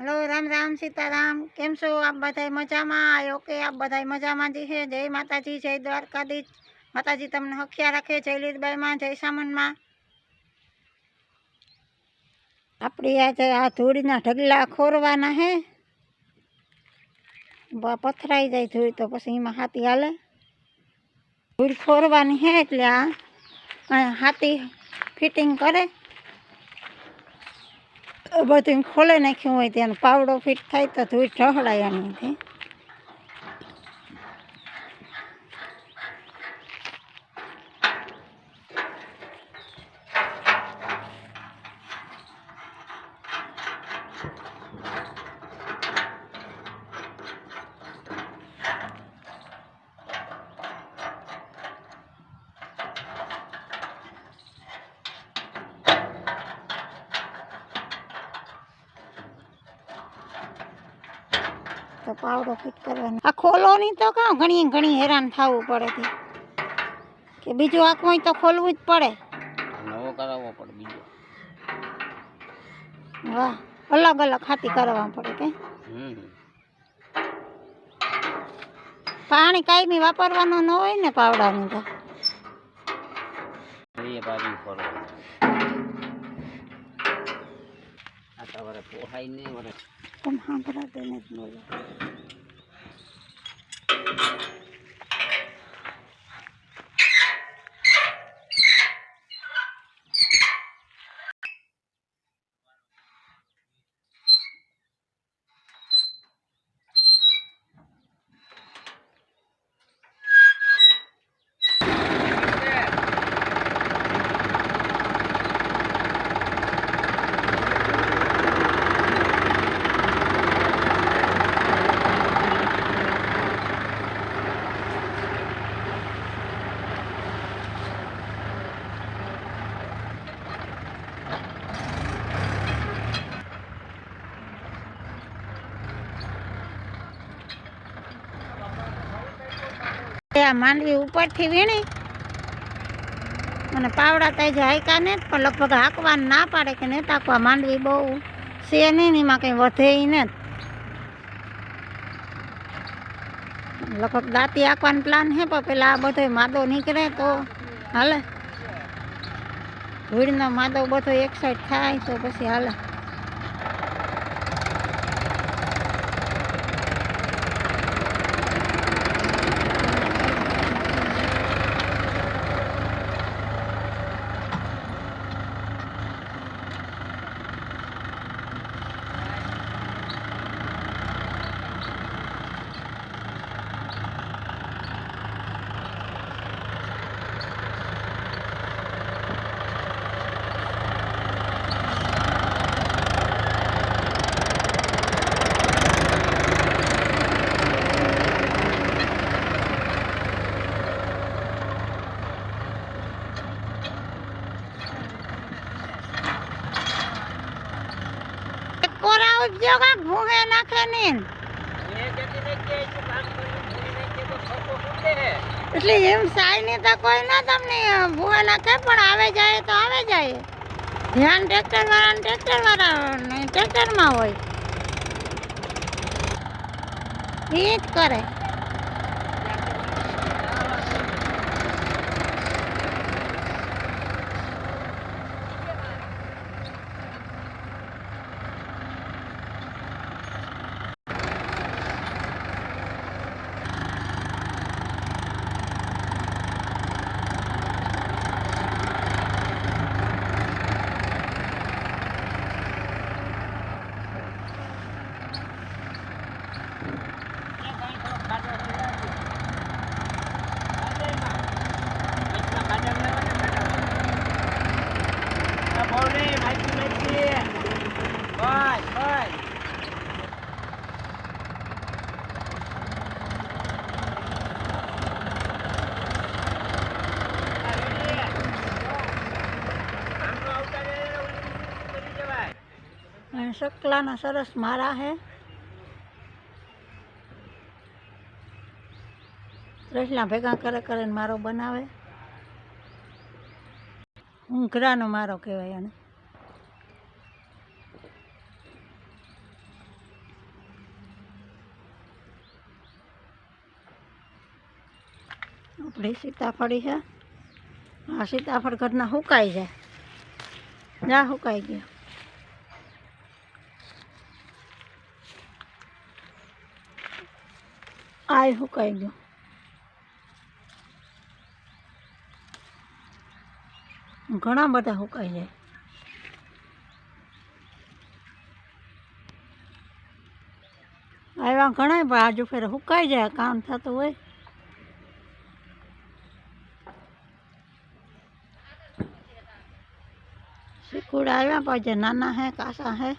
Hello, Ram Ram Sitaram. કેમ છો? આપ બધાય મજામાં? આયો કે આપ બધાય મજામાં? જી છે જય માતાજી, જય દ્વારકાધીશ. માતાજી, તમને હખિયા રાખે. જય લીલબાઈમાં, જય સામનમાં. આપણી આજે આ ધૂળના ઢગલા ખોરવાના હે. પથરાઈ જાય ધૂળ તો પછી એમાં હાથી હાલે. ધૂળ ખોરવાની હે એટલે આ હાથી ફિટિંગ કરે. બધું ખોલે નાખ્યું હોય ત્યાં પાવડો ફિટ થાય તો ધૂળ ઢહળાય એનાથી તો પાવડો ફિટ કરવાનો. આ ખોલો નહીં તો કાં ઘણી ઘણી હેરાન થવું પડે છે કે બીજું આંખમાં તો ખોલવું જ પડે. નવો કરાવવો પડે બીજો. વાહ અલગ અલગ હાથી કરવા પડે કે? પાણી કાયમી વાપરવાનું ન હોય ને પાવડાનું તો. પોહાય નહીં વરે Tam hamburger denetmiyorlar. આ માંડવી ઉપરથી વીણી અને પાવડા તાઈ હાયકા ને પણ લગભગ હાંકવાનું ના પાડે કે નહીં તાકવા માંડવી બહુ છે નહીં એમાં કંઈ વધે ને લગભગ દાંતી હાંકવાનો પ્લાન છે, પણ પેલા આ બધો માદો નીકળે તો હાલે. ભીડનો માદો બધો એક સાઈડ થાય તો પછી હાલે. કાંક ભૂહે નાખે નહીં. એટલે એમ સાઈ ની તો કોઈ ના તમને ભૂહે નાખે પણ આવે જાય તો આવે જાય. ધ્યાન ટ્રેક્ટર વાળા ટ્રેક્ટર વાળા ટ્રેક્ટરમાં હોય. એ જ કરે. અને સકલાના સરસ મારા છે રસલા ભેગા કરે કરીને મારો બનાવે. ઊંઘરાનો મારો કહેવાય એને. આપણી સીતાફળી છે. આ સીતાફળ ઘરના સુકાઈ જાય જ્યાં સુકાઈ ગયા. આય સુકાઈ ગયો ઘણા બધા સુકાઈ જાય આવ્યા ઘણા આજુ ફેર સુકાઈ જાય, કામ થતું હોય. સિકુડ આવ્યા પછી નાના હે, કાસા હે.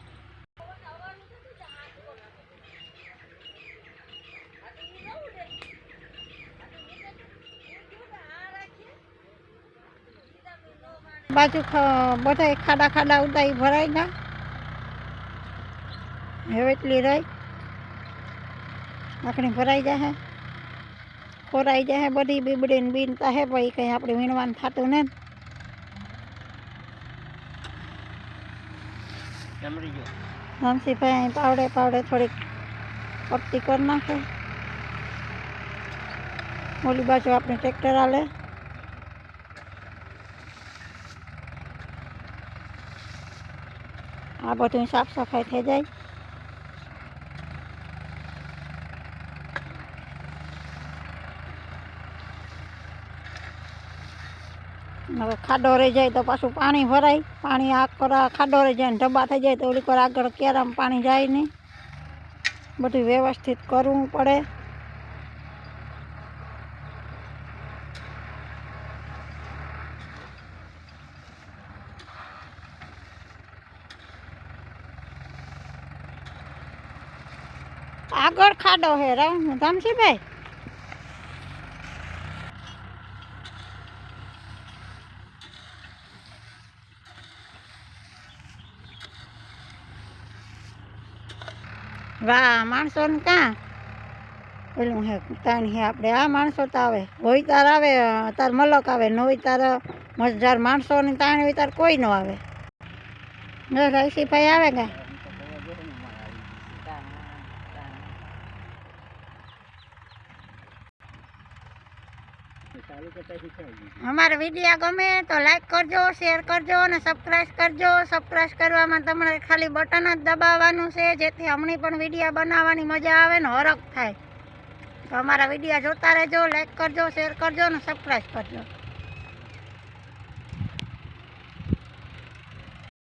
બાજુ બધા ખાડા ખાડા ઉદાઈ ઈ ભરાઈ ના. હવે એટલી રહી. આખણી ભરાઈ જાય ખોરાઈ જાય બધી બીબડીને બીનતા હે ભાઈ કંઈ આપણે વીણવાનું થતું ને. રામસીભાઈ અહીં પાવડે પાવડે થોડીક પટ્ટી કરી નાખે. ઓલી બાજુ આપણે ટ્રેક્ટર હાલે. આ બધું સાફ સફાઈ થઈ જાય. હવે ખાડો રહી જાય તો પાછું પાણી ભરાય. પાણી આ કરા ખાડો રહી જાય ને ઢબા થઈ જાય તો ઓલી પર આગળ કેરામાં પાણી જાય નહીં. બધું વ્યવસ્થિત કરવું પડે. આગળ ખાડો હે, રામ ધામસીભાઈ વાહ, માણસો ને ક્યાં પેલું હે તાણ હે આપણે, આ માણસો તો આવે. હોય તાર આવે, તાર મલક આવે, ન હોય તાર મજદાર માણસો ને તાણ હોય તાર કોઈ ન આવે. રસીભાઈ આવે કે અમારા વીડિયો ગમે તો લાઈક કરજો શેર કરજો અને સબસ્ક્રાઈબ કરજો. સબસ્ક્રાઈબ કરવામાં તમારે ખાલી બટન જ દબાવવાનું છે, જેથી હમણાં પણ વીડિયો બનાવવાની મજા આવે ને હરખ થાય. તો અમારા વીડિયો જોતા રહેજો લાઈક કરજો શેર કરજો અને સબસ્ક્રાઈબ કરજો.